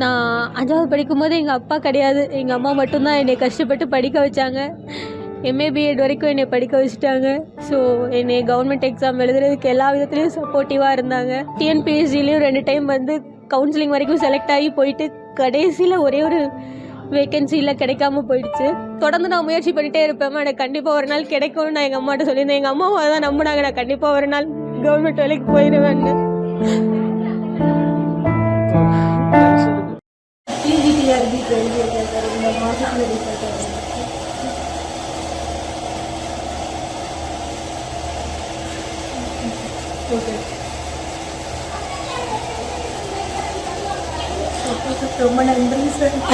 நான் அஞ்சாவது படிக்கும்போது எங்கள் அப்பா கிடையாது. எங்கள் அம்மா மட்டும்தான் என்னை கஷ்டப்பட்டு படிக்க வச்சாங்க. எம்ஏ பிஎட் வரைக்கும் என்னை படிக்க வச்சுட்டாங்க. ஸோ என்னை கவர்மெண்ட் எக்ஸாம் எழுதுறதுக்கு எல்லா விதத்துலேயும் சப்போர்ட்டிவாக இருந்தாங்க. டிஎன்பிஎஸ்சிலையும் ரெண்டு டைம் வந்து கவுன்சிலிங் வரைக்கும் செலக்ட் ஆகி போயிட்டு கடைசியில் ஒரே ஒரு வேகன்சியில் கிடைக்காம போயிடுச்சு. தொடர்ந்து நான் முயற்சி பண்ணிகிட்டே இருப்பேன். எனக்கு கண்டிப்பாக ஒரு நாள் கிடைக்கும்னு நான் எங்கள் அம்மாட்ட சொல்லியிருந்தேன். எங்கள் அம்மாவை தான் நம்பினாங்க. நான் கண்டிப்பாக ஒரு நாள் கவர்மெண்ட் வேலைக்கு போயிடுவேன்னு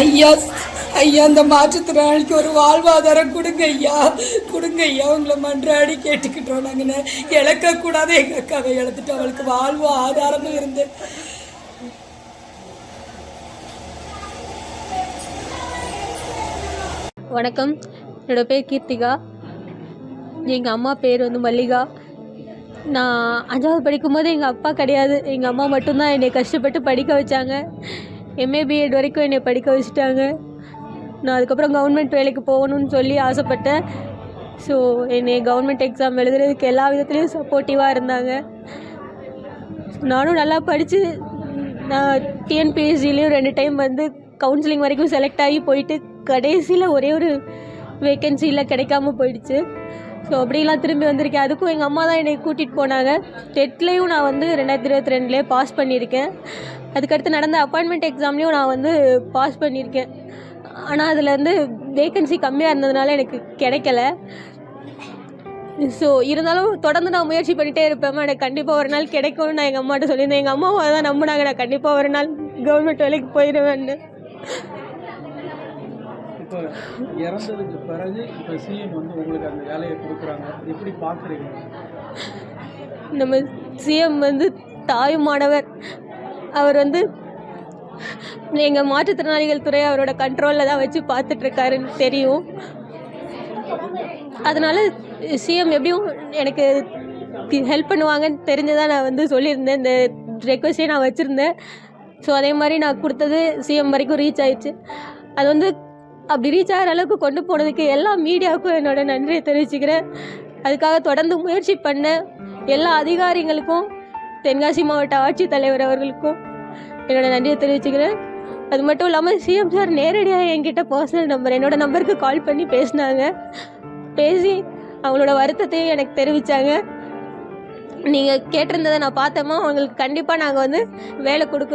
ஐயா ஐயா அந்த மாற்றுத்திறனாளிக்கு ஒரு வாழ்வாதாரம் கொடுங்க ஐயா. கொடுங்க ஐயா உங்களை மன்றாடி கேட்டுக்கிட்டோம் நாங்கள் இழக்கக்கூடாது எங்கள் அக்காவை இழந்துட்டு அவளுக்கு வாழ்வு ஆதாரமும் இருந்து. வணக்கம். என்னோடய பேர் கீர்த்திகா. எங்கள் அம்மா பேர் வந்து மல்லிகா. நான் அஞ்சாவது படிக்கும்போது எங்கள் அப்பா கிடையாது. எங்கள் அம்மா மட்டும்தான் என்னை கஷ்டப்பட்டு படிக்க வச்சாங்க. எம்ஏ பிஎட் வரைக்கும் என்னை படிக்க வச்சுட்டாங்க. நான் அதுக்கப்புறம் கவர்மெண்ட் வேலைக்கு போகணும்னு சொல்லி ஆசைப்பட்டேன். ஸோ என்னை கவர்மெண்ட் எக்ஸாம் எழுதுறதுக்கு எல்லா விதத்துலேயும் சப்போர்ட்டிவாக இருந்தாங்க. நானும் நல்லா படித்து நான் டிஎன்பிஎஸ்சிலையும் ரெண்டு டைம் வந்து கவுன்சிலிங் வரைக்கும் செலக்ட் ஆகி போயிட்டு கடைசியில் ஒரே ஒரு வேக்கன்சியில் கிடைக்காம போயிடுச்சு. ஸோ அப்படிலாம் திரும்பி வந்திருக்கேன். அதுக்கும் எங்கள் அம்மா தான் என்னை கூட்டிகிட்டு போனாங்க. டெட்லேயும் நான் வந்து ரெண்டாயிரத்தி இருபத்தி ரெண்டுலேயே பாஸ் பண்ணியிருக்கேன். அதுக்கடுத்து நடந்த அப்பாயின்மெண்ட் எக்ஸாம்லேயும் நான் வந்து பாஸ் பண்ணியிருக்கேன். ஆனால் அதில் வந்து வேக்கன்சி கம்மியாக இருந்ததுனால எனக்கு கிடைக்கல. ஸோ இருந்தாலும் தொடர்ந்து நான் முயற்சி பண்ணிகிட்டே இருப்பேன். எனக்கு கண்டிப்பாக ஒரு நாள் கிடைக்கும்னு நான் எங்கள் அம்மாட்ட சொல்லியிருந்தேன். எங்கள் அம்மாவை தான் நம்பினாங்க. நான் கண்டிப்பாக ஒரு நாள் கவர்மெண்ட் வேலைக்கு போயிடுவேன்னு இப்போ இறந்ததுக்கு பிறகு இப்போ சிஎம் வந்து உங்களுக்கு அந்த வேலையை கொடுக்குறாங்க. எப்படி பார்க்குறீங்க? நம்ம சிஎம் வந்து தாயுமானவர் அவர் வந்து எங்கள் மாற்றுத்திறனாளிகள் துறை அவரோட கண்ட்ரோலில் தான் வச்சு பார்த்துட்ருக்காருன்னு தெரியும். அதனால் சிஎம் எப்படியும் எனக்கு ஹெல்ப் பண்ணுவாங்கன்னு தெரிஞ்சுதான் நான் வந்து சொல்லியிருந்தேன். இந்த ரெக்வஸ்டே நான் வச்சுருந்தேன். ஸோ அதே மாதிரி நான் கொடுத்தது சிஎம் வரைக்கும் ரீச் ஆயிடுச்சு. அது வந்து அப்படி ரீச் ஆகிற அளவுக்கு கொண்டு போனதுக்கு எல்லா மீடியாவுக்கும் என்னோட நன்றியை தெரிவிச்சுக்கிறேன். அதுக்காக தொடர்ந்து முயற்சி பண்ண எல்லா அதிகாரிகளுக்கும் தென்காசி மாவட்ட ஆட்சித்தலைவர் அவர்களுக்கும் என்னோட நன்றியை தெரிவிச்சுக்கிறேன். அது மட்டும் இல்லாமல் சிஎம் சார் நேரடியாக என்கிட்ட பர்சனல் நம்பர் என்னோட நம்பருக்கு கால் பண்ணி பேசினாங்க. பேசி அவங்களோட வருத்தத்தையும் எனக்கு தெரிவித்தாங்க நீங்கள் கேட்டிருந்ததை நான் பார்த்தோமா அவங்களுக்கு கண்டிப்பாக நாங்கள் வந்து வேலை கொடுக்க